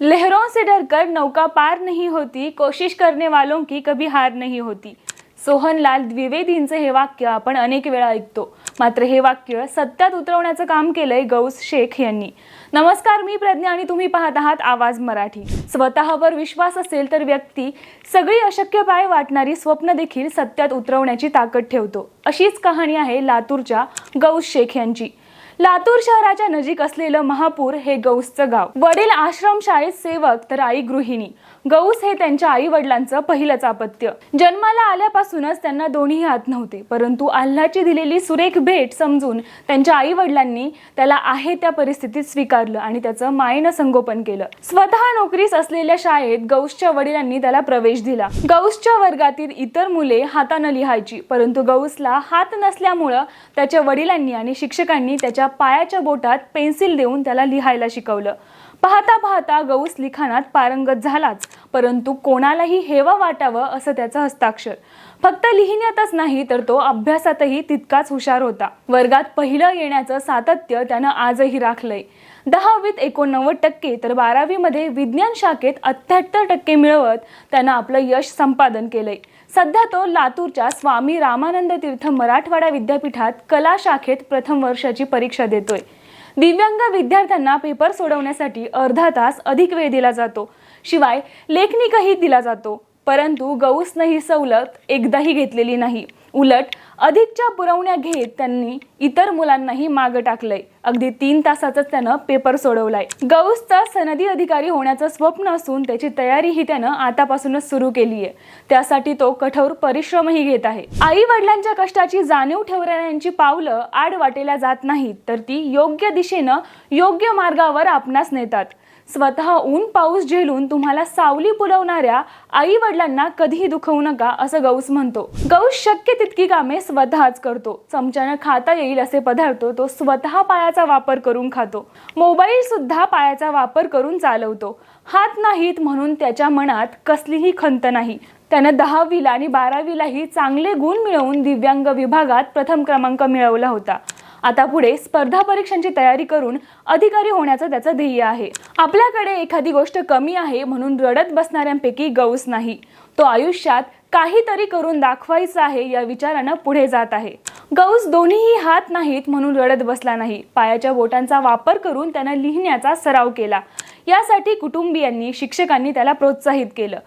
लहरों से डरकर नौका पार नहीं होती कोशिश करने वालों की कभी हार नहीं होती। सोहनलाल द्विवेदींचं हे वाक्य आपण अनेक वेळा ऐकतो. मात्र हे वाक्य सत्यात उतरवण्याचं काम केलंय गौस शेख यांनी. नमस्कार मी प्रज्ञा आणि तुम्ही पाहत आहात आवाज मराठी. स्वतःवर विश्वास असेल तर व्यक्ती सगळी अशक्य पाय वाटणारी स्वप्न देखील सत्यात उतरवण्याची ताकद ठेवतो. अशीच कहाणी आहे लातूरच्या गौस शेख यांची. लातूर शहराच्या नजीक असलेलं महापूर हे गौसचं गाव. वडील आश्रमशाळेत सेवक तर आई गृहिणी. गौस हे त्यांच्या आई वडिलांचं पहिलंच अपत्य. जन्माला आल्यापासूनच त्यांना दोन्ही हात नव्हते परंतु अल्लाची दिलेली सुरेख भेट समजून त्यांच्या आई वडिलांनी त्याला आहे त्या परिस्थितीत स्वीकारलं आणि त्याचं मायेनं संगोपन केलं. स्वतः नोकरीस असलेल्या शाळेत गौसच्या वडिलांनी त्याला प्रवेश दिला. गौसच्या वर्गातील इतर मुले हातानं लिहायची परंतु गौसला हात नसल्यामुळं त्याच्या वडिलांनी आणि शिक्षकांनी त्याच्या पायाच्या बोटात पेन्सिल देऊन त्याला लिहायला शिकवलं. पाहता पाहता गौस लिखाणात पारंगत झालाच. परंतु कोणालाही हेवं वाटावं असं त्याचं हस्ताक्षर. फक्त लिहिण्यातच नाही तर तो अभ्यासातही तितकाच हुशार होता. वर्गात पहिलं येण्याचं सातत्य त्यानं आजही राखलंय. दहावीत एकोणनव्वद टक्के तर बारावीमध्ये विज्ञान शाखेत अठ्ठ्याहत्तर टक्के मिळवत त्यानं आपलं यश संपादन केलंय. सध्या तो लातूरच्या स्वामी रामानंद तीर्थ मराठवाडा विद्यापीठात कला शाखेत प्रथम वर्षाची परीक्षा देतोय. दिव्यांग विद्यार्थ्यांना पेपर सोडवण्यासाठी अर्धा तास अधिक वेळ दिला जातो. शिवाय लेखनिकही दिला जातो. परंतु गौसनं ही सवलत एकदाही घेतलेली नाही. उलट अधिकच्या पुरवण्या घेत त्यांनी इतर मुलांनाही मागं टाकलंय. अगदी तीन तासातच त्यानं पेपर सोडवलाय. गौसचा सनदी अधिकारी होण्याचं स्वप्न असून त्याची तयारीही त्यानं आतापासूनच सुरू केली आहे त्यासाठी तो कठोर परिश्रमही घेत आहे. आई वडिलांच्या कष्टाची जाणीव ठेवणाऱ्यांची पावलं आड वाटेल्या जात नाहीत तर ती योग्य दिशेनं योग्य मार्गावर आपणास नेतात. स्वतः ऊन पाऊस झेलून तुम्हाला सावली पुरवणाऱ्या आई वडिलांना कधीही दुखवू नका असं गौस म्हणतो. गौस शक्य तितकी कामे स्वतःच करतो. चमच्यानं खाता येईल असे पदार्थ तो स्वतः पायाचा वापर करून खातो. मोबाईल सुद्धा पायाचा वापर करून चालवतो. हात नाहीत म्हणून त्याच्या मनात कसलीही खंत नाही. त्यानं दहावीला आणि बारावीलाही चांगले गुण मिळवून दिव्यांग विभागात प्रथम क्रमांक मिळवला होता. आता पुढे स्पर्धा परीक्षांची तयारी करून अधिकारी होण्याचं त्याचं ध्येय आहे. आपल्याकडे एखादी गोष्ट कमी आहे म्हणून रडत बसणाऱ्यांपैकी गौस नाही. तो आयुष्यात काहीतरी करून दाखवायचं आहे या विचारानं पुढे जात आहे. गौस दोन्हीही हात नाहीत म्हणून रडत बसला नाही. पायाच्या बोटांचा वापर करून त्यानं लिहिण्याचा सराव केला. यासाठी कुटुंबियांनी शिक्षकांनी त्याला प्रोत्साहित केलं.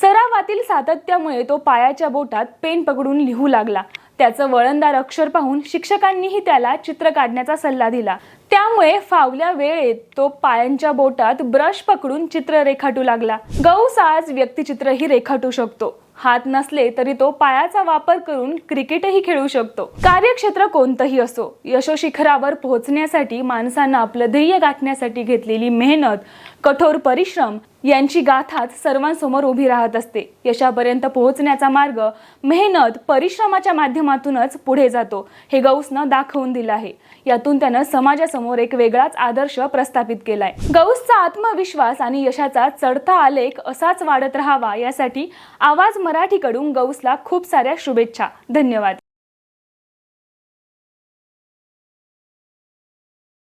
सरावातील सातत्यामुळे तो पायाच्या बोटात पेन पकडून लिहू लागला. त्याचं वळणदार अक्षर पाहून शिक्षकांनीही त्याला चित्र काढण्याचा सल्ला दिला. त्यामुळे फावल्या वेळेत तो पायांच्या बोटात ब्रश पकडून चित्र रेखाटू लागला. गौस आज व्यक्तिचित्रही रेखाटू शकतो. हात नसले तरी तो पायाचा वापर करून क्रिकेटही खेळू शकतो. कार्यक्षेत्र कोणतंही असो यशोशिखरावर पोहोचण्यासाठी माणसानं आपलं ध्येय गाठण्यासाठी घेतलेली मेहनत कठोर परिश्रम यांची गाथाच सर्वांसमोर उभी राहत असते. यशापर्यंत पोहोचण्याचा मार्ग मेहनत परिश्रमाच्या माध्यमातूनच पुढे जातो हे गौसनं दाखवून दिलं आहे. यातून त्यानं समाजासमोर एक वेगळाच आदर्श प्रस्थापित केलाय. गौसचा आत्मविश्वास आणि यशाचा चढता आलेख असाच वाढत राहावा यासाठी आवाज मराठीकडून गौसला खूप साऱ्या शुभेच्छा. धन्यवाद.